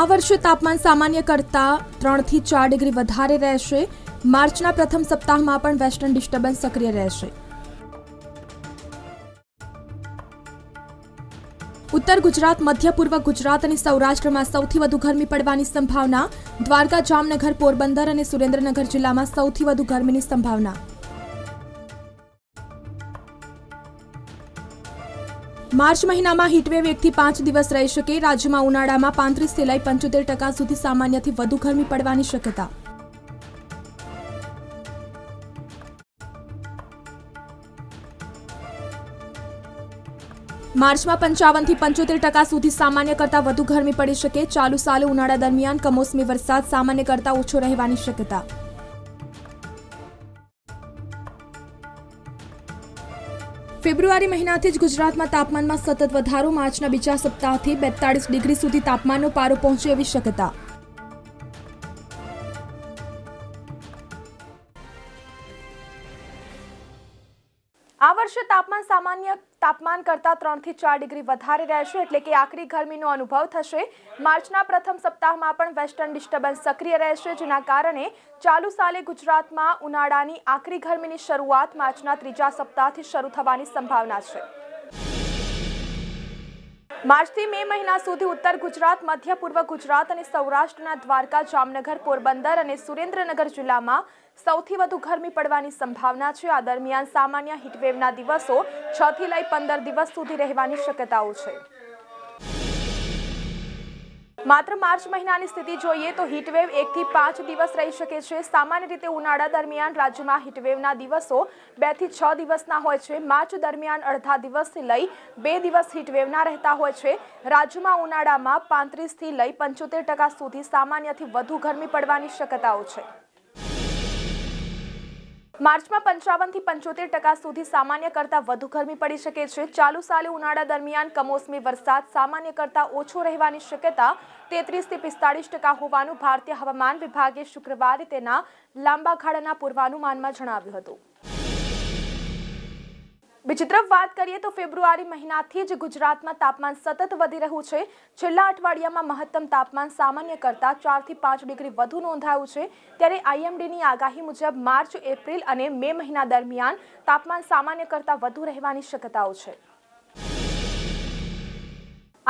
આ વર્ષે તાપમાન સામાન્ય કરતાં ત્રણથી ચાર ડિગ્રી વધારે રહેશે. માર્ચના પ્રથમ સપ્તાહમાં પણ વેસ્ટર્ન ડિસ્ટર્બન્સ સક્રિય રહેશે. ઉત્તર ગુજરાત, મધ્ય પૂર્વ ગુજરાત અને સૌરાષ્ટ્રમાં સૌથી વધુ ગરમી પડવાની સંભાવના. દ્વારકા, જામનગર, પોરબંદર અને સુરેન્દ્રનગર જિલ્લામાં સૌથી વધુ ગરમીની સંભાવના. માર્ચ મહિનામાં હીટવેવ એકથી પાંચ દિવસ રહી શકે. રાજ્યમાં ઉનાળામાં પાંત્રીસથી લઈ પંચોતેર ટકા સુધી સામાન્યથી વધુ ગરમી પડવાની શક્યતા. માર્ચમાં પંચાવનથી પંચોતેર ટકા સુધી સામાન્ય કરતાં વધુ ગરમી પડી શકે. ચાલુ સાલે ઉનાળા દરમિયાન કમોસમી વરસાદ સામાન્ય કરતાં ઓછો રહેવાની શક્યતા. ફેબ્રુઆરી મહિનાથી જ ગુજરાતમાં તાપમાનમાં સતત વધારો, માર્ચના બીજા સપ્તાહથી બેતાળીસ ડિગ્રી સુધી તાપમાનનો પારો પહોંચે એવી શક્યતા. વર્ષે તાપમાન સામાન્ય તાપમાન કરતાં ત્રણથી ચાર ડિગ્રી વધારે રહેશે એટલે કે આખરી ગરમીનો અનુભવ થશે. માર્ચના પ્રથમ સપ્તાહમાં પણ વેસ્ટર્ન ડિસ્ટર્બન્સ સક્રિય રહેશે, જેના કારણે ચાલુ સાલે ગુજરાતમાં ઉનાળાની આખરી ગરમીની શરૂઆત માર્ચના ત્રીજા સપ્તાહથી શરૂ થવાની સંભાવના છે. માર્ચથી મે મહિના સુધી ઉત્તર ગુજરાત, મધ્ય પૂર્વ ગુજરાત અને સૌરાષ્ટ્રના દ્વારકા, જામનગર, પોરબંદર અને સુરેન્દ્રનગર જિલ્લામાં સૌથી વધુ ગરમી પડવાની સંભાવના છે. આ દરમિયાન સામાન્ય હીટવેવના દિવસો છ થી લઈ પંદર દિવસ સુધી રહેવાની શક્યતાઓ છે. માત્ર માર્ચ મહિનાની સ્થિતિ જોઈએ તો હીટવેવ એકથી પાંચ દિવસ રહી શકે છે. સામાન્ય રીતે ઉનાળા દરમિયાન રાજ્યમાં હીટવેવના દિવસો બેથી છ દિવસના હોય છે. માર્ચ દરમિયાન અડધા દિવસથી લઈ બે દિવસ હીટવેવના રહેતા હોય છે. રાજ્યમાં ઉનાળામાં પાંત્રીસથી લઈ પંચોતેર ટકા સુધી સામાન્યથી વધુ ગરમી પડવાની શક્યતાઓ છે. માર્ચમાં પંચાવનથી પંચોતેર ટકા સુધી સામાન્ય કરતાં વધુ ગરમી પડી શકે છે. ચાલુ સાલે ઉનાળા દરમિયાન કમોસમી વરસાદ સામાન્ય કરતાં ઓછો રહેવાની શક્યતા તેત્રીસથી પિસ્તાળીસ ટકા હોવાનું ભારતીય હવામાન વિભાગે શુક્રવારે તેના લાંબા ગાળાના પૂર્વાનુમાનમાં જણાવ્યું હતું. બીજી તરફ વાત કરીએ તો ફેબ્રુઆરી મહિનાથી જ ગુજરાતમાં તાપમાન સતત વધી રહ્યું છે. છેલ્લા અઠવાડિયામાં મહત્તમ તાપમાન સામાન્ય કરતાં ચારથી પાંચ ડિગ્રી વધુ નોંધાયું છે. ત્યારે આઈએમડીની આગાહી મુજબ માર્ચ, એપ્રિલ અને મે મહિના દરમિયાન તાપમાન સામાન્ય કરતાં વધુ રહેવાની શક્યતાઓ છે.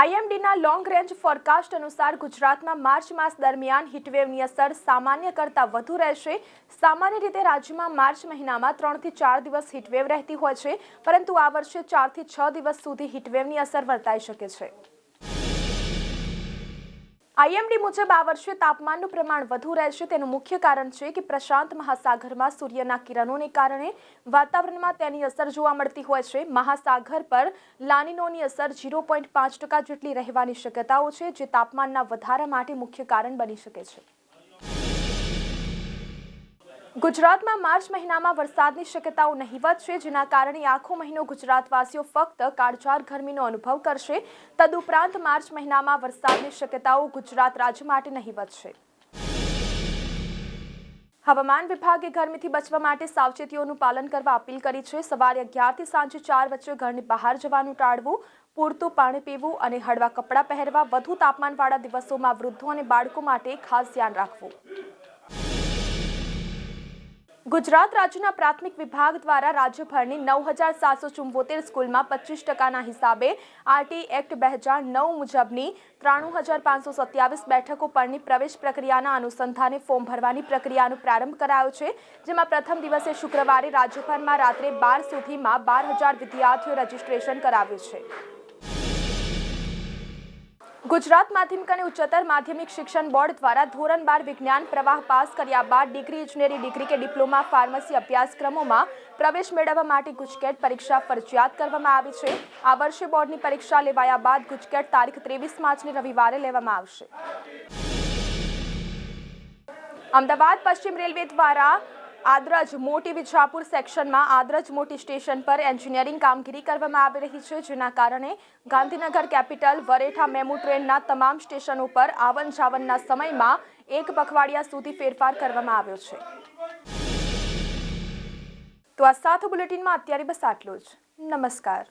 આઈએમડીના લોંગ રેન્જ ફોરકાસ્ટ અનુસાર ગુજરાતમાં માર્ચ માસ દરમિયાન હીટવેવની અસર સામાન્ય કરતાં વધુ રહેશે. સામાન્ય રીતે રાજ્યમાં માર્ચ મહિનામાં ત્રણથી ચાર દિવસ હીટવેવ રહેતી હોય છે, પરંતુ આ વર્ષે ચારથી છ દિવસ સુધી હીટવેવની અસર વર્તાઈ શકે છે. આઈએમડી મુજબ આ વર્ષે તાપમાનનું પ્રમાણ વધુ રહેશે. તેનું મુખ્ય કારણ છે કે પ્રશાંત મહાસાગરમાં સૂર્યના કિરણોને કારણે વાતાવરણમાં તેની અસર જોવા મળતી હોય છે. મહાસાગર પર લાનીનોની અસર ઝીરો પોઈન્ટ પાંચ ટકા જેટલી રહેવાની શક્યતાઓ છે, જે તાપમાનના વધારા માટે મુખ્ય કારણ બની શકે છે. ગુજરાતમાં માર્ચ મહિનામાં વરસાદની શક્યતાઓ નહીવત છે જેના કારણે આખો મહિનો ગુજરાતવાસીઓ ફક્ત કાળઝાળ ગરમીનો અનુભવ કરશે. તદુપરાંત માર્ચ મહિનામાં વરસાદની શક્યતાઓ ગુજરાત રાજ્ય માટે નહીવત છે હવામાન વિભાગે ગરમીથી બચવા માટે સાવચેતીઓનું પાલન કરવા અપીલ કરી છે. સવારે અગિયારથી સાંજે ચાર વચ્ચે ઘરની બહાર જવાનું ટાળવું, પૂરતું પાણી પીવું અને હળવા કપડાં પહેરવા, વધુ તાપમાનવાળા દિવસોમાં વૃદ્ધો અને બાળકો માટે ખાસ ધ્યાન રાખવું. ગુજરાત રાજ્યના પ્રાથમિક વિભાગ દ્વારા રાજ્યભરની નવ હજાર સાતસો ચુંબોતેર સ્કૂલમાં પચીસ ટકાના હિસાબે આરટી એક્ટ બે હજાર નવ મુજબની ત્રાણું હજાર પાંચસો સત્યાવીસ બેઠકો પરની પ્રવેશ પ્રક્રિયાના અનુસંધાને ફોર્મ ભરવાની પ્રક્રિયાનો પ્રારંભ કરાયો છે, જેમાં પ્રથમ દિવસે શુક્રવારે રાજ્યભરમાં રાત્રે બાર સુધીમાં બાર હજાર વિદ્યાર્થીઓ રજીસ્ટ્રેશન કરાવ્યું છે. ગુજરાત માધ્યમિક અને ઉચ્ચતર માધ્યમિક શિક્ષણ બોર્ડ દ્વારા ધોરણ બાર વિજ્ઞાન પ્રવાહ પાસ કર્યા બાદ ડિગ્રી ઇજનેરી, ડિગ્રી કે ડિપ્લોમા, ફાર્મસી અભ્યાસક્રમોમાં પ્રવેશ મેળવવા માટે ગુજકેટ પરીક્ષા ફરજિયાત કરવામાં આવી છે. આ વર્ષે બોર્ડની પરીક્ષા લેવાયા બાદ ગુજકેટ તારીખ ત્રેવીસ માર્ચને રવિવારે લેવામાં આવશે. અમદાવાદ પશ્ચિમ રેલવે દ્વારા આદરજ મોટી વિજાપુર સેક્શનમાં આદરજ મોટી સ્ટેશન પર એન્જિનિયરિંગ કામગીરી કરવામાં આવી રહી છે, જેના કારણે ગાંધીનગર કેપિટલ, વરેઠા, મેમુ ટ્રેનના તમામ સ્ટેશન ઉપર આવન જાવનના સમયમાં એક પખવાડિયા સુધી ફેરફાર કરવામાં આવ્યો છે. તો આ સાથ બુલેટિનમાં અત્યારે બસ આટલું જ. નમસ્કાર.